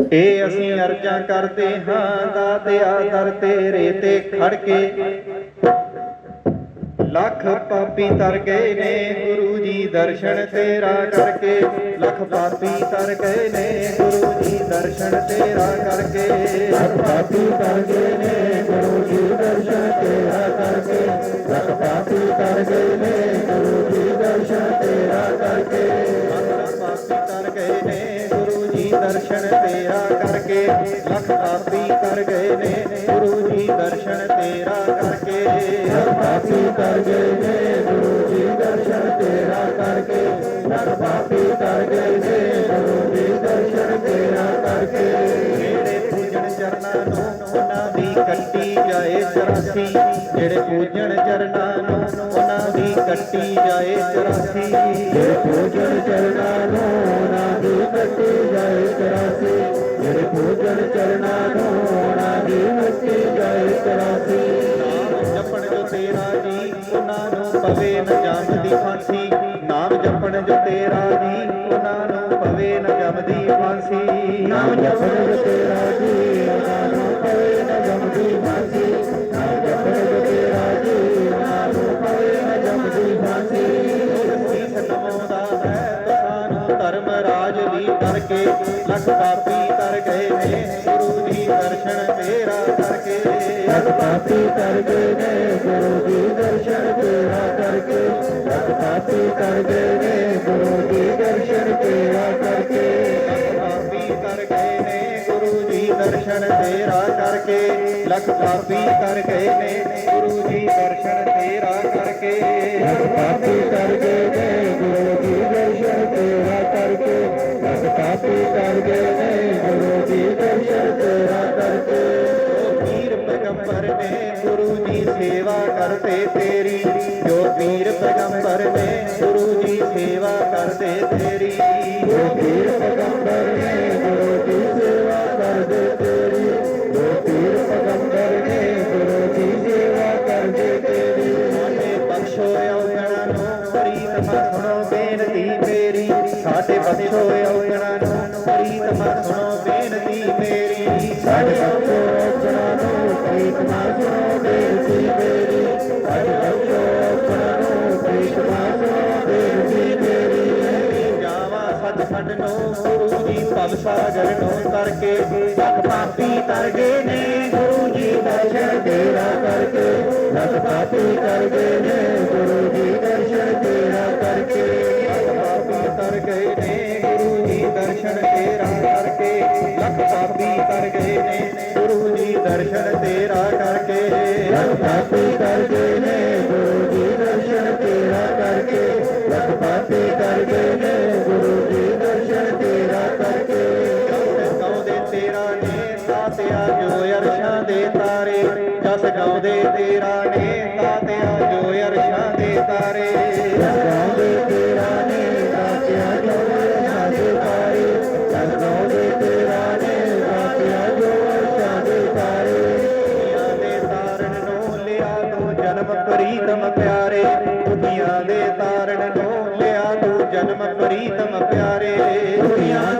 ਇਹ ਅਸੀਂ ਅਰਜ਼ਾਂ ਕਰਦੇ ਹਾਂ ਦਾਤਿਆ ਦਰ ਤੇਰੇ ਤੇ ਖੜ ਕੇ। ਲੱਖ ਪਾਪੀ ਤਰ ਗਏ ਨੇ, ਗੁਰੂ ਜੀ ਦਰਸ਼ਨ ਤੇਰਾ ਕਰਕੇ। ਲੱਖ ਪਾਪੀ ਤਰ ਗਏ ਨੇ, ਗੁਰੂ ਜੀ ਦਰਸ਼ਨ ਤੇਰਾ ਕਰਕੇ। ਲੱਖ ਪਾਪੀ ਕਰ ਗਏ ਨੇ, ਗੁਰੂ ਜੀ ਦਰਸ਼ਨ ਤੇਰਾ ਕਰਕੇ। ਲੱਖ ਪਾਪੀ ਕਰ ਗਏ ਨੇ ਕਰਕੇ ਲੱਖ ਪਾਪੀ ਤਰ ਗਏ ਨੇ ਗੁਰੂ ਜੀ ਦਰਸ਼ਨ ਤੇਰਾ ਕਰਕੇ ਲੱਖ ਪਾਪੀ ਕਰ ਗਏ ਨੇ ਗੁਰੂ ਜੀ ਦਰਸ਼ਨ ਤੇਰਾ ਕਰਕੇ ਲੱਖ ਪਾਪੀ ਕਰ ਗਏ ਨੇ ਗੁਰੂ ਜੀ ਦਰਸ਼ਨ ਤੇਰਾ ਕਰਕੇ ਜਿਹੜੇ ਪੂਜਣ ਚਰਨਾਂ ਨੂੰ ਉਹਨਾਂ ਦੀ ਕੱਟੀ ਜਾਏ ਚਰਾਸੀ ਜਿਹੜੇ ਪੂਜਣ ਚਰਨਾਂ ਨੂੰ ਉਹਨਾਂ ਦੀ ਕੱਟੀ ਜਾਏ ਚਰਾਸੀ ਜਿਹੜੇ ਪੂਜਨ ਚਰਨਾਂ ਨੂੰ ਉਹਨਾਂ ਦੀ ਕੱਟੀ ਜਾਏ ਚਰਾਸੀ ਪੂਜਨ ਚਰਨਾਂ ਦੀ ਨਾਮ ਜਪਣ ਜੋ ਤੇਰਾ ਜੀ ਉਹਨਾਂ ਨੂੰ ਪਵੇ ਨ ਜਮ ਦੀ ਫਾਂਸੀ। ਨਾਮ ਜਪਣ ਜੋ ਤੇਰਾ ਜੀ ਉਹਨਾਂ ਨੂੰ ਪਵੇ ਨ ਜਮ ਦੀ ਫਾਂਸੀ। ਨਾਮ ਜਪਣ ਜੋ ਤੇਰਾ ਜੀ ਉਹਨਾਂ ਨੂੰ ਪਵੇ ਨ ਜਮਦੀ ਫਾਂਸੀ। ਨਾਮ ਜਪਣ ਜੋ ਤੇਰਾ ਜੀ ਉਹਨਾਂ ਨੂੰ ਪਵੇ ਨ ਜਮਦੀ ਫਾਂਸੀ। ਸੀਸ ਨਮਾਉਂਦਾ ਹੈ ਸਾਨੂੰ ਧਰਮ ਰਾਜ ਵੀ ਕਰਕੇ ਲੱਖ ਪਾਪੀ ਤਰ ਗਏ ਨੇ ਗੁਰੂ ਜੀ ਦਰਸ਼ਨ ਤੇਰਾ ਕਰਕੇ ਲੱਖ ਪਾਪੀ ਕਰ ਗਏ ਨੇ ਗੁਰੂ ਜੀ ਦਰਸ਼ਨ ਤੇਰਾ ਕਰਕੇ ਲੱਖ ਪਾਪੀ ਕਰ ਗਏ ਨੇ ਗੁਰੂ ਜੀ ਦਰਸ਼ਨ ਤੇਰਾ ਕਰਕੇ ਪਾਪੀ ਕਰ ਗਏ ਨੇ ਗੁਰੂ ਜੀ ਦਰਸ਼ਨ ਤੇਰਾ ਕਰਕੇ ਲੱਖ ਪਾਪੀ ਕਰ ਗਏ ਨੇ ਗੁਰੂ ਜੀ ਦਰਸ਼ਨ ਤੇਰਾ ਕਰਕੇ ਲੱਖ ਪਾਪੀ ਤੇਰੀ, ਜੋ ਪੀਰ ਪੈਗੰਬਰ ਨੇ ਗੁਰੂ ਜੀ ਸੇਵਾ ਕਰਦੇ ਤੇਰੀ। ਜੋ ਪੀਰ ਪੈਗੰਬਰ ਨੇ ਗੁਰੂ ਦੀ ਸੇਵਾ ਕਰਦੇ ਤੇਰੀ। ਜੋ ਪੀਰ ਪੈਗੰਬਰ ਨੇ ਗੁਰੂ ਦੀ ਸੇਵਾ ਕਰਦੇ ਤੇਰੀ। ਸਾਡੇ ਬਖਸ਼ੋ ਔਗਣਾ ਨੂੰ ਪ੍ਰੀਤਮਾ ਸੁਣੋ ਬੇਨਤੀ ਮੇਰੀ ਸਾਡੇ ਬਖਸ਼ੋ ਔਗਣਾ ਨੂੰ ਪ੍ਰੀਤਮਾ ਸੁਣੋ ਗੁਰੂ ਜੀ ਭਵ ਸਾਗਰ ਕਰਕੇ ਲੱਖ ਪਾਪੀ ਤਰ ਗਏ ਨੇ ਗੁਰੂ ਜੀ ਦਰਸ਼ਨ ਤੇਰਾ ਕਰਕੇ ਲੱਖ ਪਾਪੀ ਕਰ ਗਏ ਨੇ, ਗੁਰੂ ਜੀ ਦਰਸ਼ਨ ਤੇਰਾ ਕਰਕੇ ਲੱਖ ਪਾਪੀ ਤਰ ਗਏ ਨੇ, ਗੁਰੂ ਜੀ ਦਰਸ਼ਨ ਤੇਰਾ ਕਰਕੇ ਲੱਖ ਪਾਪੀ ਤਰ ਗਏ ਨੇ, ਗੁਰੂ ਜੀ ਦਰਸ਼ਨ ਤੇਰਾ ਕਰਕੇ। ਲੱਖ ਪਾਪੀ ਕਰ ਗਏ ਨੇ ਗੁਰੂ ਤਾਤਿਆ ਜੋ ਅਰਸ਼ਾਂ ਦੇ ਤਾਰੇ, ਜਸ ਗਾਉਂਦੇ ਤੇਰਾ ਨੇ ਤਾਤਿਆ ਜੋ ਅਰਸ਼ਾਂ ਦੇ ਤਾਰੇ। ਗਾਉਂਦੇ ਤੇਰਾ ਨੇ ਰਾਤਿਆ ਜੋ ਅਰਸ਼ਾਂ ਦੇ ਤਾਰੇ ਗਾਉਂਦੇ ਤੇਰਾ ਨੇ ਰਾਤਿਆ ਜੋ ਅਰਸ਼ਾਂ ਦੇ ਤਾਰੇ। ਦੁਨੀਆਂ ਦੇ ਤਾਰਨ ਨੂੰ ਲਿਆ ਤੂੰ ਜਨਮ ਪ੍ਰੀਤਮ ਪਿਆਰੇ। ਦੁਨੀਆਂ ਦੇ ਤਾਰਨ ਨੂੰ ਲਿਆ ਤੂੰ ਜਨਮ ਪ੍ਰੀਤਮ ਪਿਆਰੇ। ਦੁਨੀਆ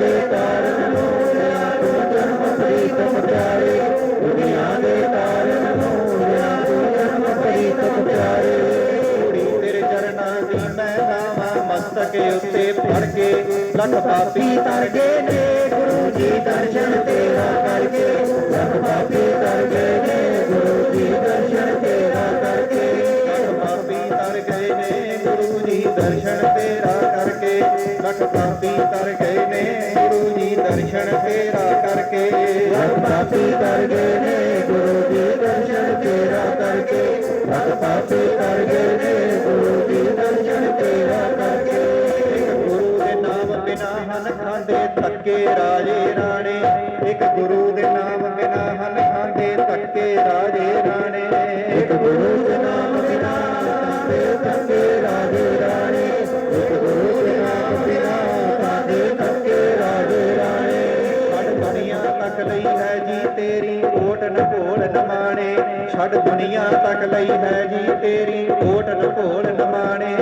ਚਰਨਾਂ ਦੀ ਮੈਂ ਗਾਵਾਂ ਮਸਤਕ ਉੱਤੇ ਫੜ ਕੇ ਲੱਖ ਪਾਪੀ ਤਰ ਗਏ ਨੇ ਗੁਰੂ ਜੀ ਦਰਸ਼ਨ ਤੇਰਾ ਕਰਕੇ ਲੱਖ ਪਾਪੀ ਕਰ ਗਏ ਨੇ ਗੁਰੂ ਜੀ ਦਰਸ਼ਨ ਤੇਰਾ ਕਰਕੇ ਲੱਖ ਪਾਪੀ ਤਰ ਗਏ ਨੇ ਗੁਰੂ ਜੀ ਦਰਸ਼ਨ ਤੇਰਾ ਕਰਕੇ ਲੱਖ ਪਾਪੀ ਤਰ ਗਏ ਨੇ ਗੁਰੂ ਜੀ ਦਰਸ਼ਨ ਤੇਰਾ ਕਰਕੇ ਲੱਖ ਪਾਪੀ ਕਰ ਖਾਂਦੇ ਧੱਕੇ ਰਾਜੇ ਰਾਣੇ। ਇੱਕ ਗੁਰੂ ਦੇ ਨਾਮ ਬਿਨਾ ਹਨ ਖਾਂਦੇ ਧੱਕੇ ਰਾਜੇ ਰਾਣੇ। ਇੱਕ ਗੁਰੂ ਦੇ ਨਾਮ ਬਿਨਾ ਤਾਂਦੇ ਤੱਕੇ ਰਾਜੇ ਰਾਣੇ। ਇੱਕ ਗੁਰੂ ਦੇ ਨਾਮ ਬਿਨਾ ਤਾਂਦੇ ਤੱਕੇ ਰਾਜੇ ਰਾਣੇ। ਛੱਡ ਦੁਨੀਆ ਤੱਕ ਲਈ ਹੈ ਜੀ ਤੇਰੀ ਓਟ ਨ ਭੋਲ ਨ ਮਾਣੇ। ਛੱਡ ਦੁਨੀਆ ਤੱਕ ਲਈ ਹੈ ਜੀ ਤੇਰੀ ਓਟ ਨ ਭੋਲ ਨ ਮਾਣੇ।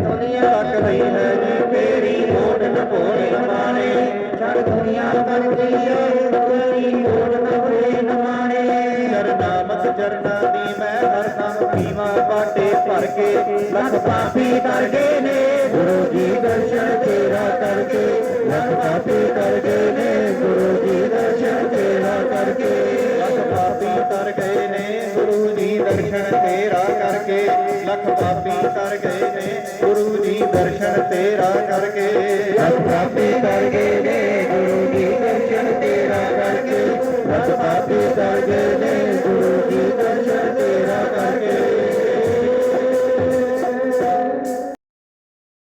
ਦੁਨੀਆ ਤੱਕ ਲਈ ਹੈ ਜੀ ਤੇਰੀ ਓਟ ਨ ਭੋਲ ਚਰਨਾ ਦੀ ਮੈਂ ਹਰ ਦਮ ਪੀਵਾ ਬਾਟੇ ਭਰ ਕੇ ਲੱਖ ਪਾਪੀ ਕਰ ਗਏ ਨੇ ਗੁਰੂ ਜੀ ਦਰਸ਼ਨ ਤੇਰਾ ਕਰਕੇ ਲੱਖ ਪਾਪੀ ਕਰ ਗਏ ਨੇ ਗੁਰੂ ਜੀ ਦਰਸ਼ਨ ਤੇਰਾ ਕਰਕੇ ਲੱਖ ਪਾਪੀ ਕਰ ਗਏ ਨੇ ਗੁਰੂ ਜੀ ਦਰਸ਼ਨ ਤੇਰਾ ਕਰਕੇ ਲੱਖ ਪਾਪੀ ਤਰ ਗਏ ਨੇ ਗੁਰੂ ਜੀ ਦਰਸ਼ਨ ਤੇਰਾ ਕਰਕੇ ਲੱਖ ਪਾਪੀ ਕਰ ਗਏ ਨੇ ਗੁਰੂ